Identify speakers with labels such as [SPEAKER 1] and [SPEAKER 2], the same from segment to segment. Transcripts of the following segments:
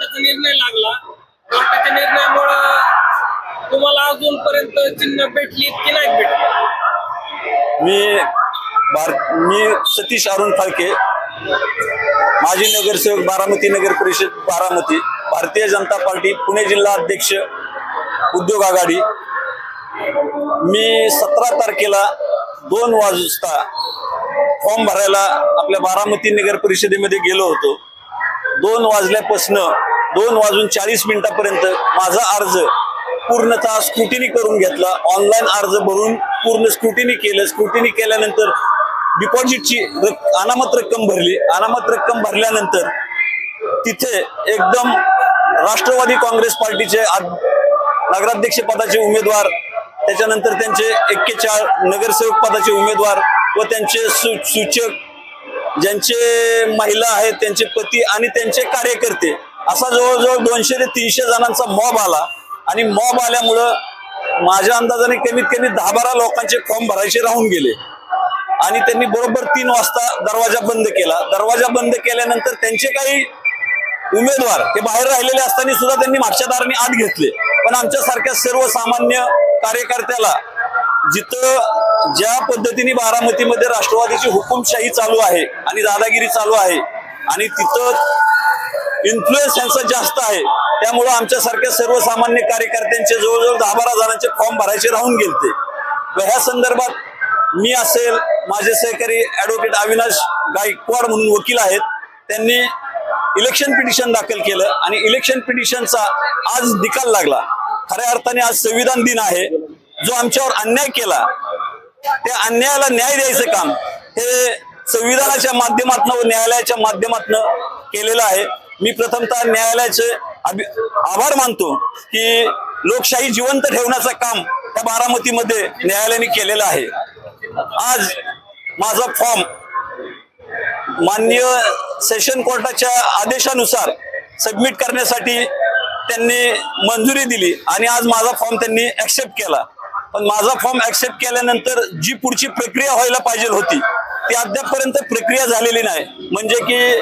[SPEAKER 1] कोर्टाचा निर्णय लागला. कोर्टाच्या निर्णयामुळं तुम्हाला अजूनपर्यंत चिन्ह भेटली की नाही भेटली
[SPEAKER 2] मी भार मी सतीश अरुण फाळके माजी नगरसेवक बारामती नगर परिषद बारामती भारतीय जनता पार्टी पुणे जिल्हा अध्यक्ष उद्योग आघाडी. मी सतरा तारखेला दोन वाजता फॉर्म भरायला आपल्या बारामती नगर परिषदेमध्ये गेलो होतो. दोन वाजल्यापासनं दोन वाजून चाळीस मिनिटापर्यंत माझा अर्ज पूर्णतः स्क्रुटिनी करून घेतला. ऑनलाईन अर्ज भरून पूर्ण स्क्रुटिनी केलं. स्क्रुटिनी केल्यानंतर डिपॉझिटची रक- अनामत रक्कम भरली. अनामत रक्कम भरल्यानंतर तिथे एकदम राष्ट्रवादी काँग्रेस पार्टीचे नगराध्यक्ष पदाचे उमेदवार त्याच्यानंतर त्यांचे एक्केचाळ नगरसेवक पदाचे उमेदवार व त्यांचे सु सूचक ज्यांचे महिला आहेत त्यांचे पती आणि त्यांचे कार्यकर्ते असा जवळजवळ दोनशे ते तीनशे जणांचा मॉब आला. आणि मॉब आल्यामुळं माझ्या अंदाजाने कमीत कमी दहा बारा लोकांचे फॉर्म भरायचे राहून गेले. आणि त्यांनी बरोबर तीन वाजता दरवाजा बंद केला. दरवाजा बंद केल्यानंतर त्यांचे काही उमेदवार हे बाहेर राहिलेले असताना सुद्धा त्यांनी मागच्या दाराने आत घेतले. पण आमच्यासारख्या सर्वसामान्य कार्यकर्त्याला जिथं ज्या पद्धतीने बारामतीमध्ये राष्ट्रवादीची हुकुमशाही चालू आहे आणि दादागिरी चालू आहे आणि तिथं इन्फ्लुएन्स यांचा जास्त आहे. त्यामुळं आमच्यासारख्या सर्वसामान्य कार्यकर्त्यांचे जवळजवळ दहा बारा जणांचे फॉर्म भरायचे राहून गेलते. व ह्या संदर्भात मी असेल माझे सहकारी ॲडव्होकेट अविनाश गायकवाड म्हणून वकील आहेत. त्यांनी इलेक्शन पिटिशन दाखल केलं आणि इलेक्शन पिटिशनचा आज निकाल लागला. खऱ्या अर्थाने आज संविधान दिन आहे. जो आमच्यावर अन्याय केला त्या अन्यायाला न्याय द्यायचं काम हे संविधानाच्या माध्यमातून व न्यायालयाच्या माध्यमातून केलेलं आहे. मी प्रथमतः न्यायालयाचे आभार मानतो की लोकशाही जिवंत ठेवण्याचं काम त्या बारामतीमध्ये न्यायालयाने केलेलं आहे. आज माझा फॉर्म माननीय सेशन कोर्टाच्या आदेशानुसार सबमिट करण्यासाठी त्यांनी मंजुरी दिली आणि आज माझा फॉर्म त्यांनी ॲक्सेप्ट केला. पण माझा फॉर्म ॲक्सेप्ट केल्यानंतर जी पुढची प्रक्रिया व्हायला पाहिजे होती ती अद्यापपर्यंत प्रक्रिया झालेली नाही. म्हणजे की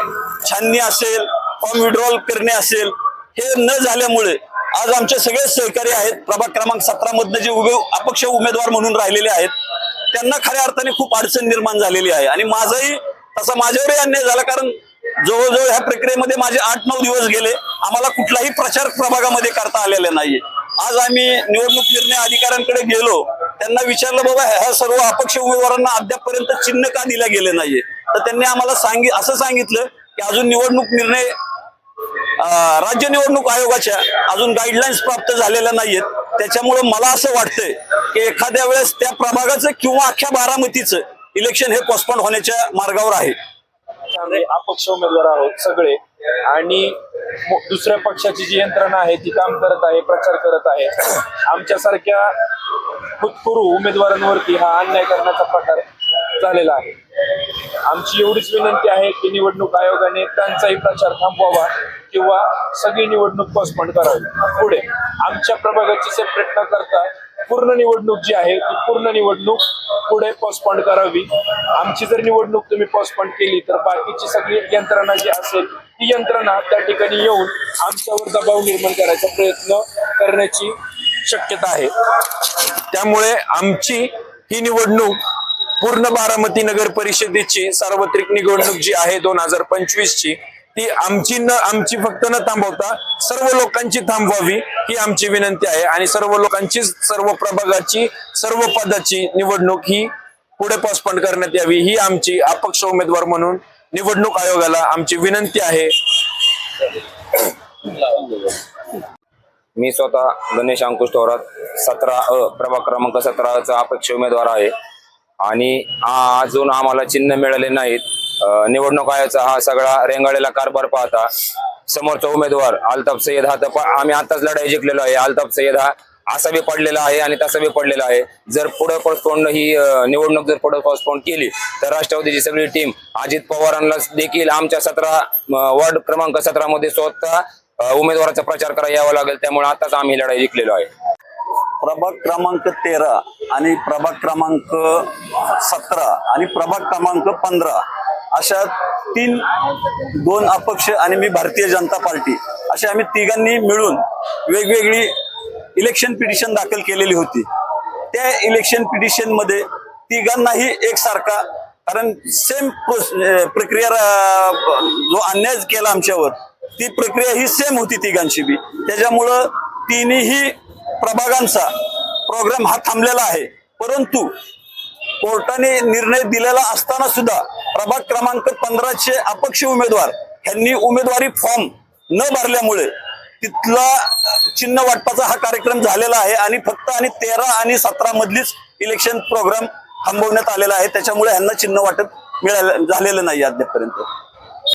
[SPEAKER 2] छाननी असेल फॉर्म विड्रॉल करणे असेल हे न झाल्यामुळे आज आमचे सगळे सहकारी आहेत. प्रभाग क्रमांक सतरा मधनं जे उभे अपक्ष उमेदवार म्हणून राहिलेले आहेत त्यांना खऱ्या अर्थाने खूप अडचण निर्माण झालेली आहे. आणि माझाही तसा माझ्यावरही अन्याय झाला कारण जवळजवळ ह्या प्रक्रियेमध्ये माझे आठ नऊ दिवस गेले. आम्हाला कुठलाही प्रचार प्रभागामध्ये करता आलेला नाहीये. आज आम्ही निवडणूक निर्णय अधिकाऱ्यांकडे गेलो त्यांना विचारलं बाबा ह्या सर्व अपक्ष उमेदवारांना अद्यापपर्यंत चिन्ह का दिल्या गेले नाहीये? तर त्यांनी आम्हाला सांगित असं सांगितलं की अजून निवडणूक निर्णय राज्य निवडणूक आयोगाच्या अजून गाईडलाईन्स प्राप्त झालेल्या नाहीयेत. त्याच्यामुळे मला असं वाटतंय की एखाद्या वेळेस त्या प्रभागाचं किंवा अख्ख्या बारामतीचं इलेक्शन हे पोस्टपोन होण्याच्या मार्गावर आहे.
[SPEAKER 3] अपक्ष उमेदवार आहोत सगळे. आणि दुसऱ्या पक्षाची जी यंत्रणा आहे ती काम करत आहे प्रचार करत आहे. आमच्यासारख्या भूतपूर्व उमेदवारांवरती हा अन्याय करण्याचा प्रकार झालेला आहे. आमची एवढीच विनंती आहे की निवडणूक आयोगाने त्यांचाही प्रचार थांबवावा. किंवा सगळी निवडणूक पोस्टपोन करावी. पुढे आमच्या प्रभागाची सेपरेट न करता पूर्ण निवडणूक जी आहे ती पूर्ण निवडणूक पुढे पोस्टपोन करावी. आमची जर निवडणूक तुम्ही पोस्टपोन केली तर बाकीची सगळी यंत्रणा जी असेल ती यंत्रणा त्या ठिकाणी येऊन आमच्यावर दबाव निर्माण करायचा प्रयत्न करण्याची शक्यता आहे. त्यामुळे आमची ही निवडणूक पूर्ण बारामती नगर परिषदेची सार्वत्रिक निवडणूक जी आहे दोन हजार पंचवीस ची ती आमची न आमची फक्त न थांबवता सर्व लोकांची थांबवावी ही आमची विनंती आहे. आणि सर्व लोकांची सर्व प्रभागाची सर्व पदाची निवडणूक ही पुढे पोस्टपोन करण्यात यावी ही आमची अपक्ष उमेदवार म्हणून निवडणूक आयोगाला आमची विनंती आहे.
[SPEAKER 4] मी स्वतः गणेश अंकुश थोरात सतरा अ प्रभाग क्रमांक सतराचा अपक्ष उमेदवार आहे. आणि अजून आम्हाला चिन्ह मिळाले नाहीत. निवडणूक आयोगाचा हा सगळा रेंगाळलेला कारभार पाहता समोरचा उमेदवार अल्ताफ सय्यद हा तर आम्ही आताच लढाई जिंकलेलो आहे. अल्ताफ सय्यद हा असा बी पडलेला आहे आणि तसा बी पडलेला आहे. जर पुढे पोस्टपोंड ही निवडणूक जर पुढे पोस्टपोंड केली तर राष्ट्रवादीची सगळी टीम अजित पवारांना देखील आमच्या सतरा वॉर्ड क्रमांक सतरा मध्ये स्वतः उमेदवाराचा प्रचार करायला यावा लागेल. त्यामुळे आताच आम्ही लढाई जिंकलेलो आहे.
[SPEAKER 2] प्रभाग क्रमांक तेरा आणि प्रभाग क्रमांक सतरा आणि प्रभाग क्रमांक पंधरा अशा तीन दोन अपक्ष आणि मी भारतीय जनता पार्टी अशा आम्ही तिघांनी मिळून वेगवेगळी इलेक्शन पिटिशन दाखल केलेली होती. त्या इलेक्शन पिटिशनमध्ये तिघांनाही एकसारखा कारण सेम प्रक्रिया रा- जो अन्याय केला आमच्यावर ती प्रक्रिया ही सेम होती तिघांची बी. त्याच्यामुळं तिन्ही प्रभागांचा प्रोग्राम हा थांबलेला आहे. परंतु कोर्टाने निर्णय दिलेला असताना सुद्धा प्रभाग क्रमांक पंधराचे अपक्ष उमेदवार यांनी उमेदवारी फॉर्म न भरल्यामुळे तिथला चिन्ह वाटपाचा हा कार्यक्रम झालेला आहे आणि फक्त आणि तेरा आणि सतरा मधलीच इलेक्शन प्रोग्राम थांबवण्यात आलेला आहे. त्याच्यामुळे यांना चिन्ह वाटप मिळालं झालेलं नाही अद्यापर्यंत